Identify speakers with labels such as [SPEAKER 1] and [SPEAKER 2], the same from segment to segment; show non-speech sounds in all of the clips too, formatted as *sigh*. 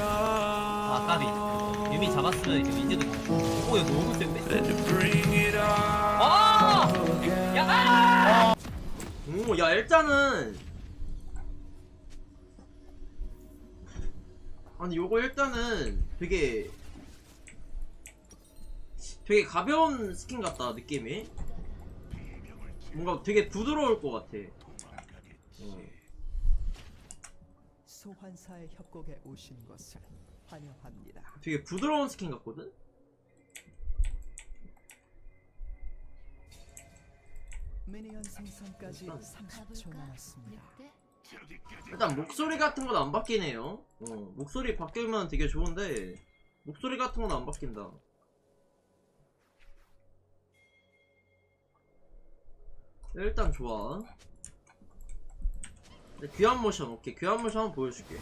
[SPEAKER 1] 아 까비 유미 잡았으면 이제 민재도 오 이거 너무 센데?
[SPEAKER 2] than to bring it on
[SPEAKER 1] 아! 야!
[SPEAKER 3] 오, 야, 일단은. 아니, 요거 일단은 되게. 되게 가벼운 스킨 같다, 느낌이. 뭔가 되게 부드러울 것 같아. 어.
[SPEAKER 4] 소환사의 협곡에 오신 것을 환영합니다.
[SPEAKER 3] 되게 부드러운 스킨 같거든?
[SPEAKER 4] 미니언 생성까지 30초 남았습니다.
[SPEAKER 3] 일단 목소리 같은 건 안 바뀌네요. 어, 목소리 바뀌면 되게 좋은데, 목소리 같은 건 안 바뀐다. 일단 좋아. 귀한 모션, 오케이. 귀한 모션 한번 보여줄게.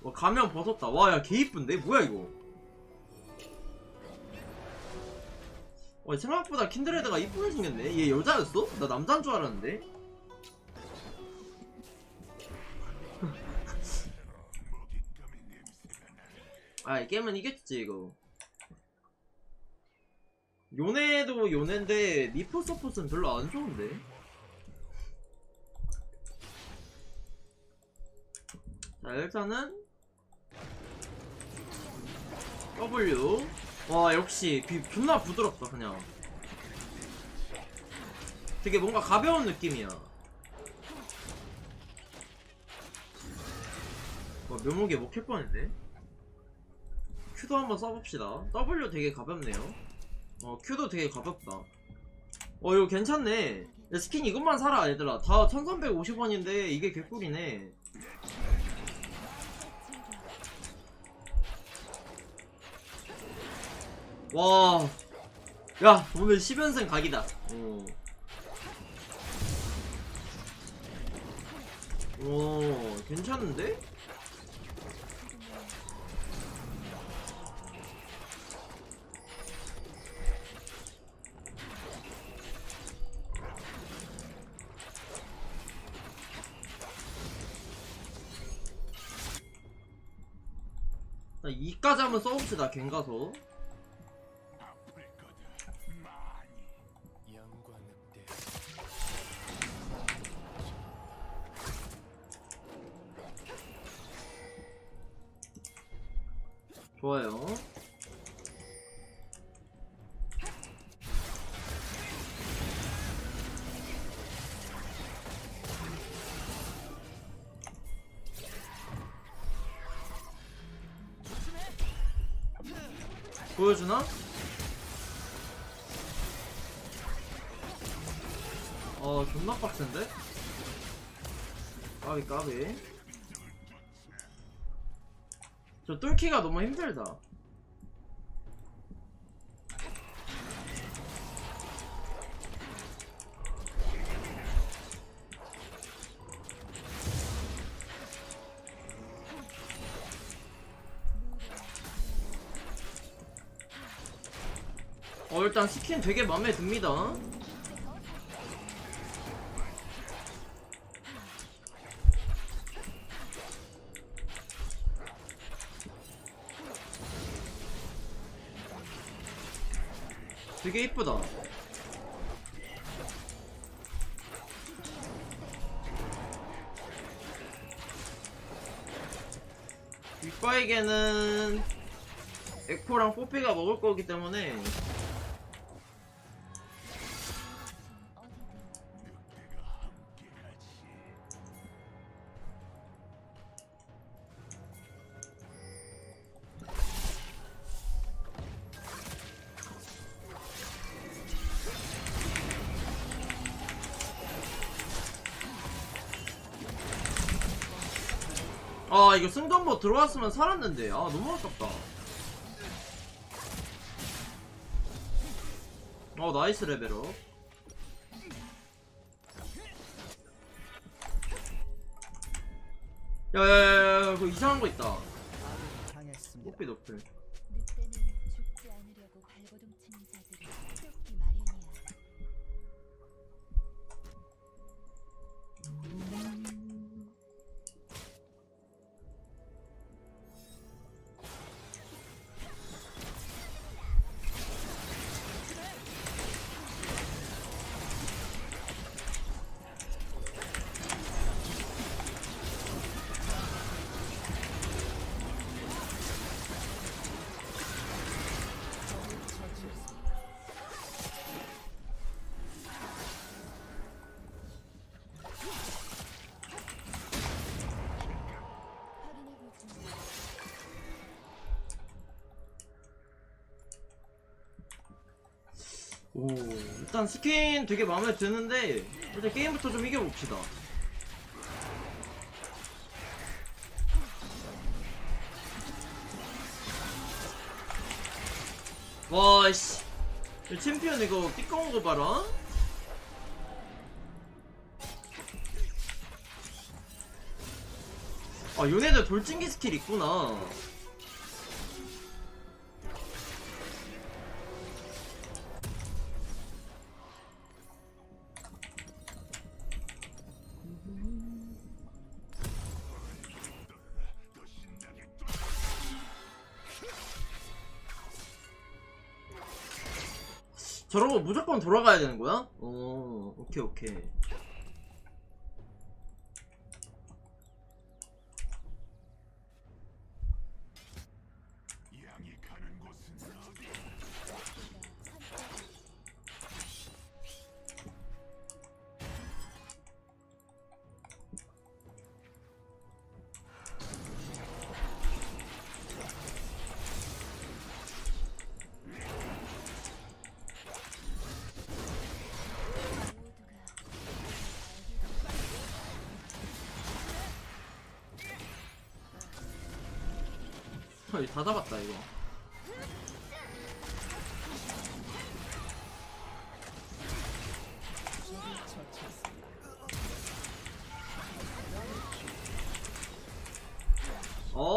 [SPEAKER 3] 와, 가면 벗었다. 와, 야, 개 이쁜데? 뭐야, 이거? 와, 생각보다 킨드레드가 이쁘게 생겼네. 얘 여자였어? 나 남자인 줄 알았는데. *laughs* 아, 이 게임은 이겼지, 이거. 요네도 요네인데, 미포 서폿은 별로 안 좋은데? 자, 일단은, W. 와, 역시, 귀 존나 부드럽다, 그냥. 되게 뭔가 가벼운 느낌이야. 와, 묘목에 먹힐 뻔했네. Q도 한번 써봅시다. W 되게 가볍네요. 어, Q도 되게 가볍다. 어, 이거 괜찮네. 야, 스킨 이것만 사라, 얘들아. 다 1350원인데, 이게 개꿀이네. 와. 야, 오늘 10연승 각이다. 어. 오, 괜찮은데? 자, 2까지 한번 써봅시다, 갱 가서. 좋아요. 보여주나? 어, 존나 빡센데? 까비, 까비. 저 뚫기가 너무 힘들다. 어 일단 스킨 되게 마음에 듭니다. 되게 이쁘다. 윗바에게는 에코랑 뽀삐가 먹을 거기 때문에 이거 승전보 들어왔으면 살았는데 아 너무 아깝다 어 나이스 레벨업 야야야야 그거 이상한 거 있다. 뽀삐 너플 오 일단 스킨 되게 마음에 드는데 일단 게임부터 좀 이겨봅시다. 와씨. 챔피언 이거 삐까운 거 봐라. 아 요네들 돌진기 스킬 있구나 저러고 무조건 돌아가야 되는 거야? 어, 오케이, 오케이.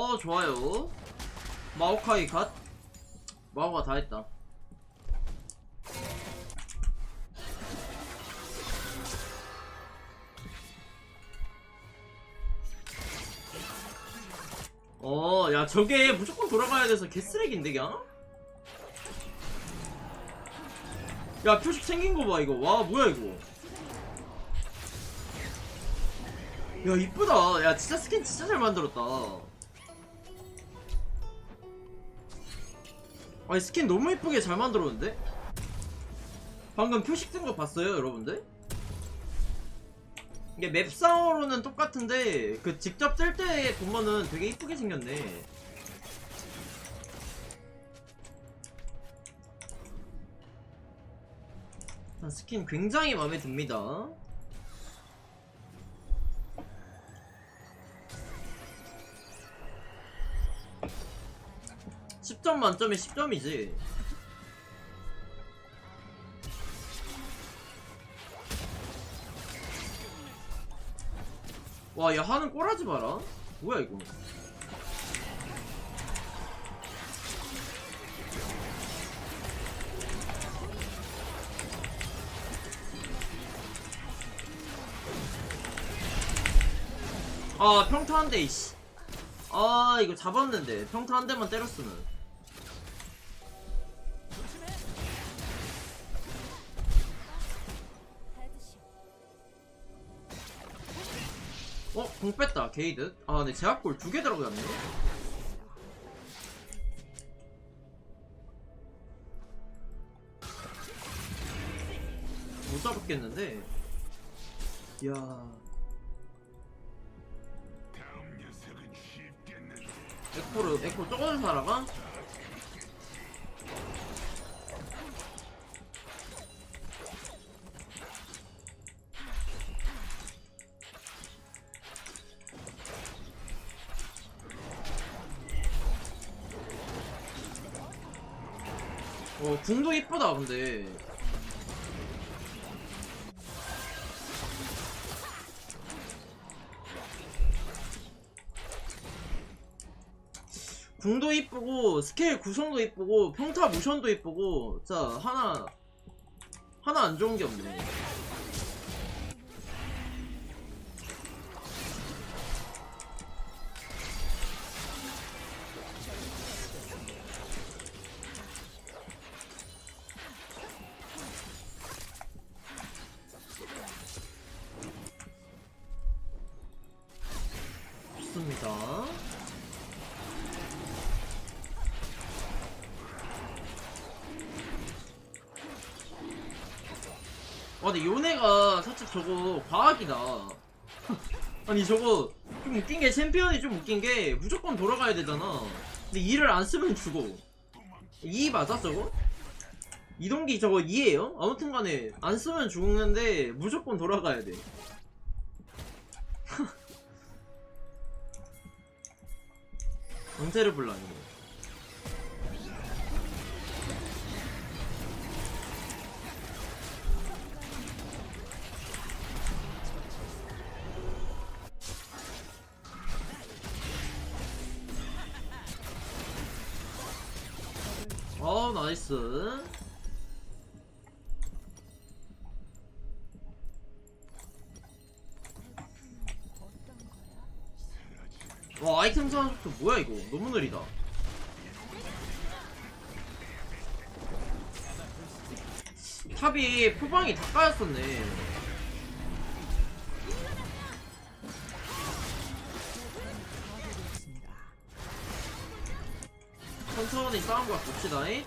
[SPEAKER 3] 어, 좋아요. 마오카이 갓. 마오가 다 했다. 어, 야, 저게 무조건 돌아가야 돼서 개쓰레기인데, 그냥? 야, 표식 생긴 거 봐, 이거. 와, 뭐야, 이거. 야, 이쁘다. 야, 진짜 스킨 진짜 잘 만들었다. 아니, 스킨 너무 이쁘게 잘 만들었는데? 방금 표식 뜬 거 봤어요, 여러분들? 이게 맵상으로는 똑같은데 그 직접 뜰 때 보면은 되게 이쁘게 생겼네 스킨 굉장히 마음에 듭니다 10점 만점에 10점이지 와, 야, 하는 꼬라지 마라. 뭐야, 이거. 아, 평타 한 대, 이씨. 아, 이거 잡았는데. 평타 한 대만 때렸으면. 어? 공 뺐다, 게이드. 아, 네, 제압골 두 개 들어갔네. 못 잡았겠는데. 이야. 에코를, 에코 저거를 살아가? 궁도 이쁘다, 근데. 궁도 이쁘고, 스케일 구성도 이쁘고, 평타 모션도 이쁘고, 자, 하나, 하나 안 좋은 게 없네. 좋습니다. 아 근데 요네가 살짝 저거 과학이다 *laughs* 아니 저거 좀 웃긴 게 챔피언이 좀 웃긴 게 무조건 돌아가야 되잖아 근데 이를 안 쓰면 죽어 이 맞아 저거? 이동기 저거 2에요? 아무튼 간에 안 쓰면 죽는데 무조건 돌아가야 돼. 강제를 불러 아니고. 어 나이스 사업도 뭐야 이거 너무 느리다 탑이 표방이 다 까였었네. 천천히 싸움과 봅시다 잉?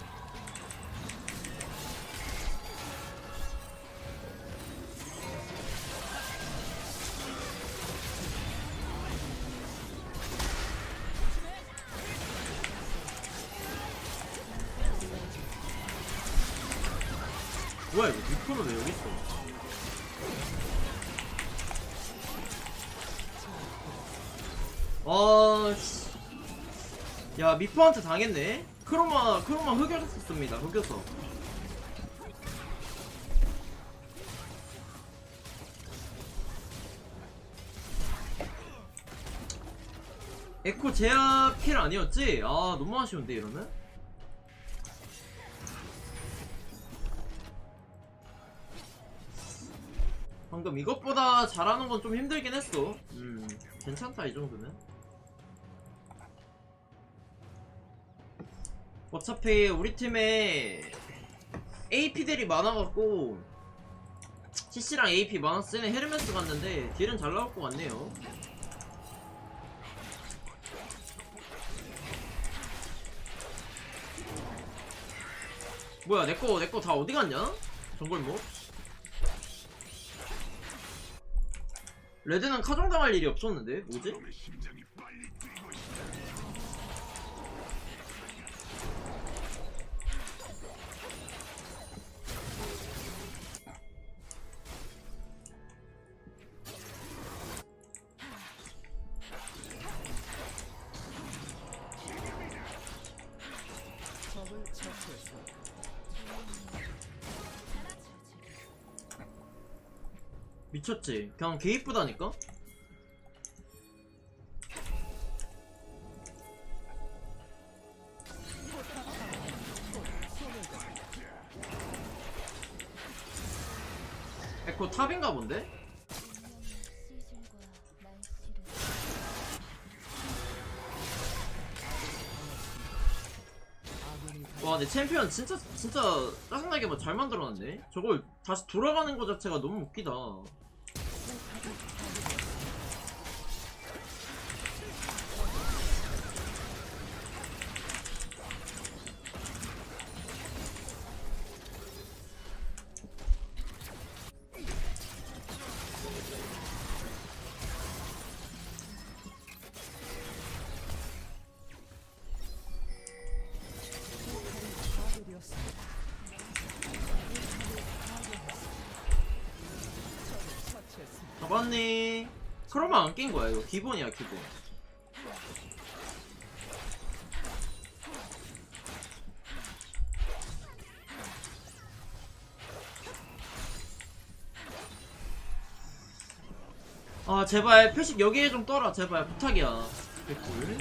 [SPEAKER 3] 뭐야 이거 미포는 왜 여기 있어? 아, 씨. 야 미포한테 당했네. 크로마 크로마 흑여졌습니다. 흑여서. 에코 제압 킬 아니었지? 아 너무 아쉬운데 이러면? 방금 이것보다 잘하는 건 좀 힘들긴 했어. 음, 괜찮다 이 정도면. 어차피 우리 팀에 AP들이 많아갖고 CC랑 AP 많아 쓰는 헤르메스 갔는데 딜은 잘 나올 것 같네요. 뭐야 내거 내거다 어디 갔냐? 정글뭐? 레드는 카정당할 일이 없었는데 뭐지? 미쳤지. 그냥 개 이쁘다니까? 에코 탑인가 본데? 와, 내 챔피언 진짜 진짜 짜증나게 뭐 잘 만들어놨네. 저걸 다시 돌아가는 거 자체가 너무 웃기다. 기본이야, 기본. 아, 제발 표식 여기에 좀 떠라. 제발 부탁이야. 개꿀.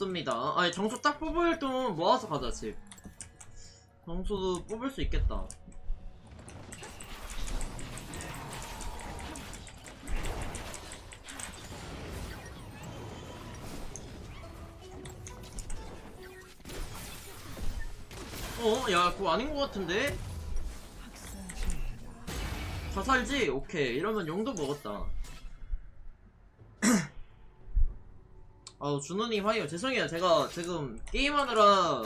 [SPEAKER 3] 좋습니다. 아니 정수 딱 뽑을 돈 모아서 가자 집. 정수도 뽑을 수 있겠다. 어, 야, 그거 아닌 것 같은데?
[SPEAKER 4] 학살 중입니다.
[SPEAKER 3] 다 살지? 오케이. 이러면 용도 먹었다. 아 준호님 화이요. 죄송해요. 제가 지금 게임하느라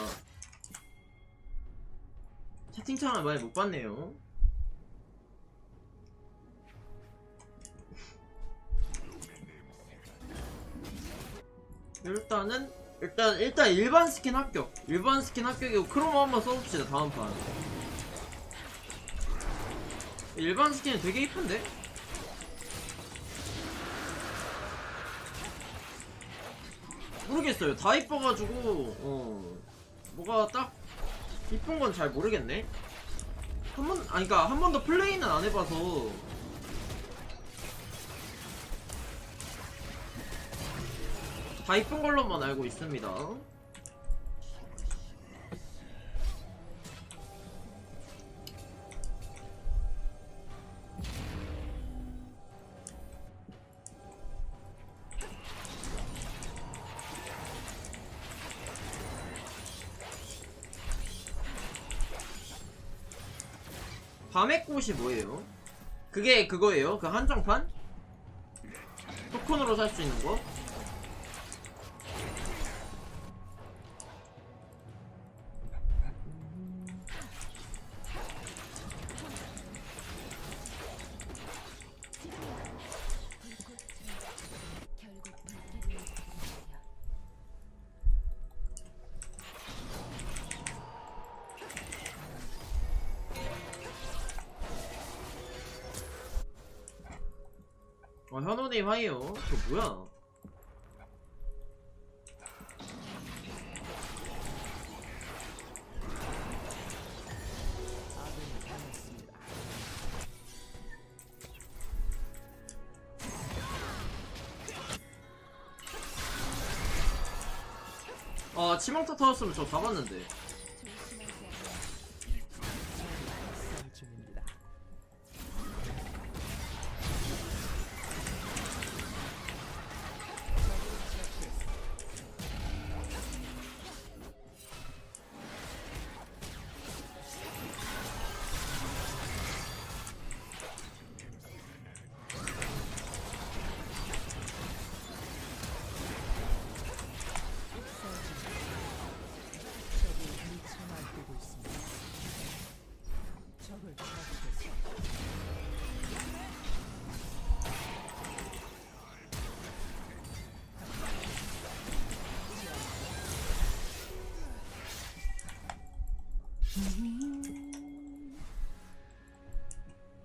[SPEAKER 3] 채팅창을 많이 못 봤네요. 일단은 일단 일단 일반 스킨 합격. 일반 스킨 합격이고 크로마 한번 써봅시다 다음판. 일반 스킨은 되게 이쁜데? 모르겠어요. 다 이뻐가지고 어. 뭐가 딱 이쁜 건 잘 모르겠네. 한 번 아니 그니까 한 번도 플레이는 안 해봐서. 다 이쁜 걸로만 알고 있습니다. 밤의 꽃이 뭐예요? 그게 그거예요? 그 한정판? 토큰으로 살 수 있는 거? 하이요. 저 뭐야?
[SPEAKER 4] 아,
[SPEAKER 3] 치명타 터졌으면 저 잡았는데.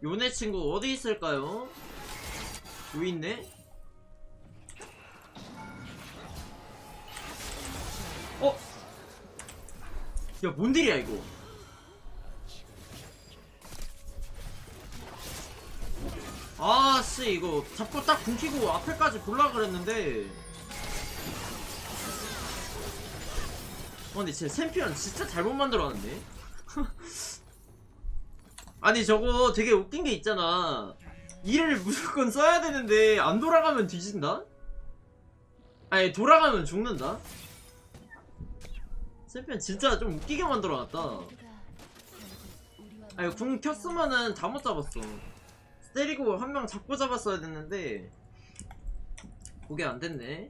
[SPEAKER 3] 요네 친구 어디 있을까요? 요 있네? 어? 야, 뭔 일이야, 이거? 아, 씨, 이거 잡고 딱 굶기고 앞에까지 볼라 그랬는데. 어, 근데 제 챔피언 진짜 잘못 만들어놨네. 아니 저거 되게 웃긴 게 있잖아 일을 무조건 써야 되는데 안 돌아가면 뒤진다? 아니 돌아가면 죽는다? 챔피언 진짜 좀 웃기게 만들어놨다 아니 궁 켰으면은 다 못 잡았어 때리고 한 명 잡고 잡았어야 됐는데 그게 안 됐네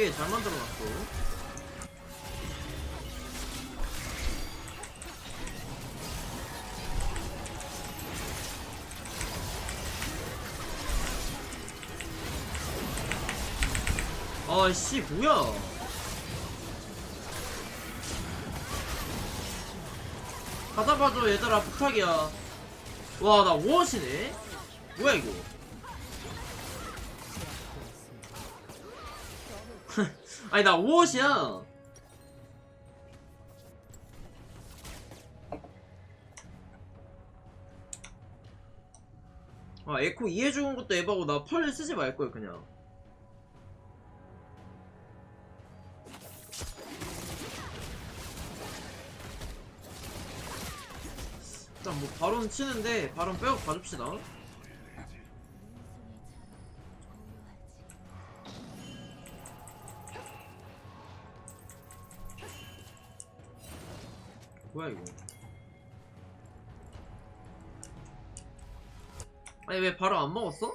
[SPEAKER 3] 되게 잘 만들어놨어. 아씨 뭐야? 가다 봐줘 얘들아. 부탁이야. 와나 5호시네. 뭐야 이거 아니 나 5호시야. 아 에코 이해 주는 것도 에바고 나 펄 쓰지 말걸 그냥. 일단 뭐 바론 치는데 바론 빼고 봐줍시다 뭐야 이거 아니 왜 바로 안 먹었어?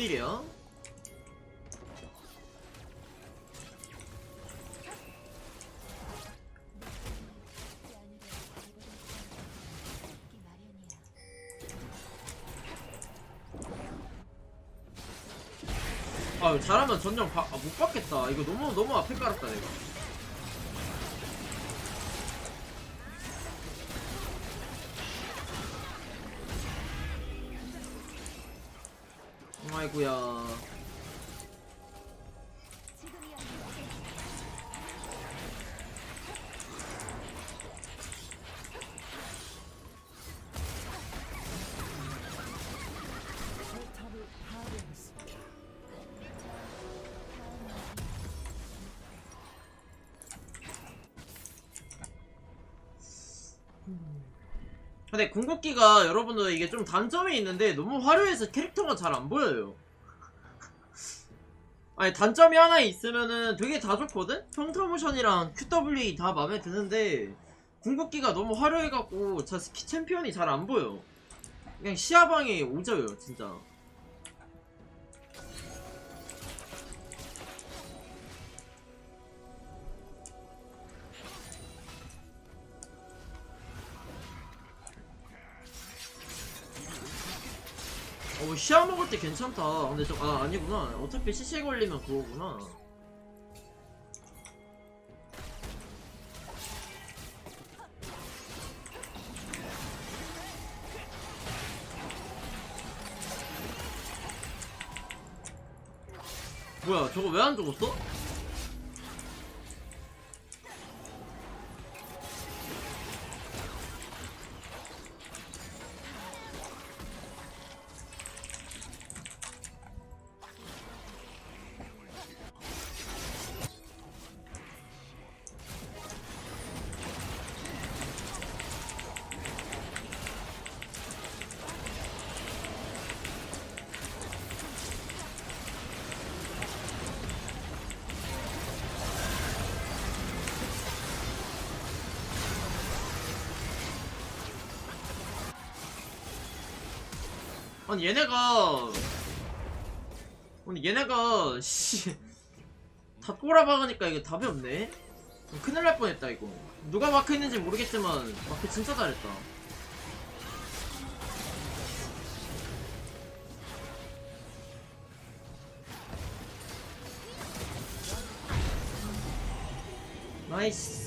[SPEAKER 3] 어, 뭔 일이야?
[SPEAKER 5] 죽지 않으려고 발버둥치는 자들이 죽기 마련이야.
[SPEAKER 3] 아 잘하면 전령 바, 아, 못 받겠다 이거 너무 너무 앞에 깔았다 내가 아이구야. 근데 궁극기가 여러분들 이게 좀 단점이 있는데 너무 화려해서 캐릭터가 잘 안 보여요. 아니 단점이 하나 있으면은 되게 다 좋거든? 평타모션이랑 QW 다 마음에 드는데 궁극기가 너무 화려해갖고 저 스키 챔피언이 잘 안 보여. 그냥 시야방에 오져요 진짜 어 시야 먹을 때 괜찮다. 근데 좀아 아니구나. 어차피 CC 걸리면 그거구나. 뭐야 저거 왜 안 죽었어? 아니 얘네가 아니 얘네가 씨다 꼬라박으니까 이게 답이 없네. 큰일 날 뻔했다 이거. 누가 마크 했는지 모르겠지만 마크 진짜 잘했다. 나이스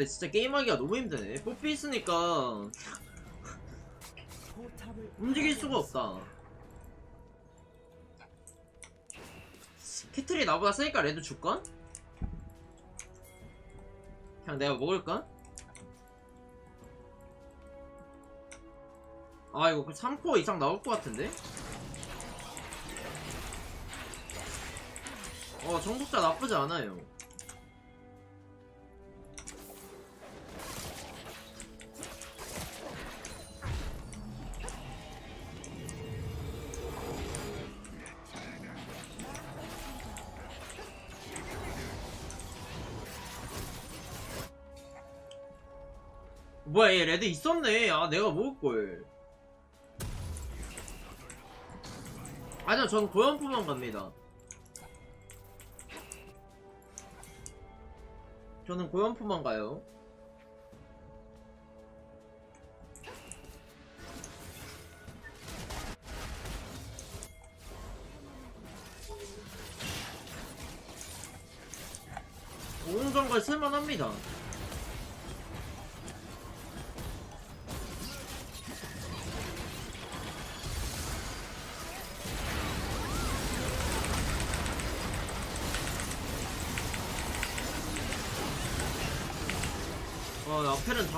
[SPEAKER 3] 근데 진짜 게임하기가 너무 힘드네 뽀삐 있으니까 움직일 수가 없다 캐틀이 나보다 세니까 레드 줄까? 그냥 내가 먹을까? 아 이거 3코어 이상 나올 것 같은데? 어 정복자 나쁘지 않아요 뭐야 얘 레드 있었네. 아 내가 먹을걸. 아니요 전 고연포만 갑니다. 저는 고연포만 가요. 오공정갈 쓸만합니다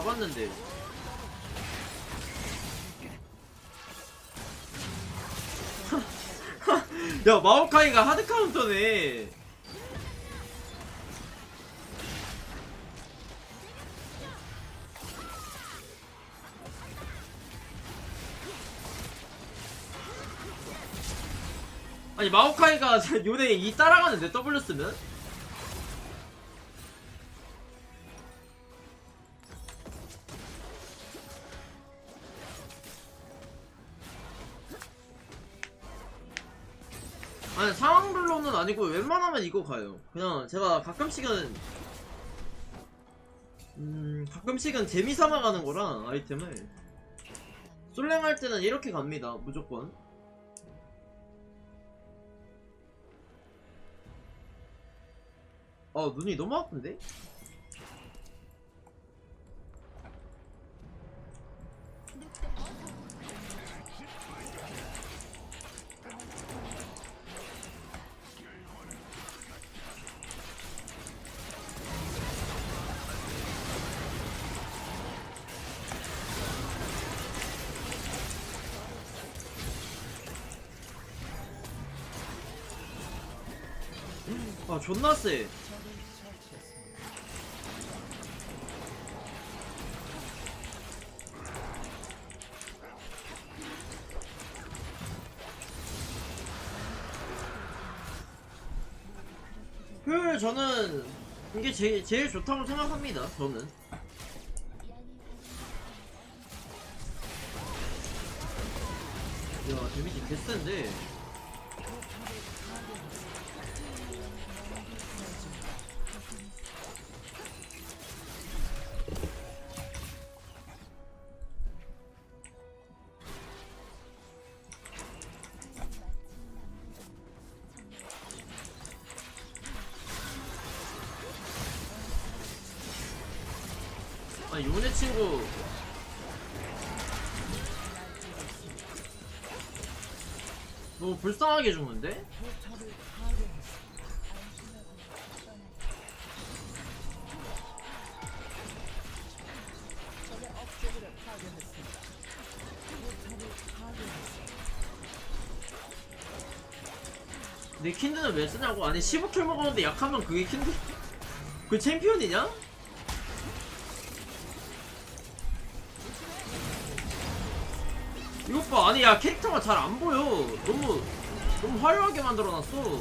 [SPEAKER 3] 봤는데 *laughs* 야 마오카이가 하드 카운터네 아니 마오카이가 *laughs* 요네 이 따라가는데 W 쓰면? 아니 상황별로는 아니고 웬만하면 이거 가요. 그냥 제가 가끔씩은 음 가끔씩은 재미삼아 가는 거라 아이템을. 솔랭 할 때는 이렇게 갑니다 무조건. 아 눈이 너무 아픈데? 아 존나 세 효율 저는 이게 제, 제일 좋다고 생각합니다 저는. 야 데미지 개센데 너무 불쌍하게 죽는데? 내 킨드는 왜 쓰냐고? 아니 15킬 먹었는데 약하면 그게 킨드 *laughs* 그 챔피언이냐? 아니 야 캐릭터가 잘 안 보여. 너무 너무 화려하게 만들어놨어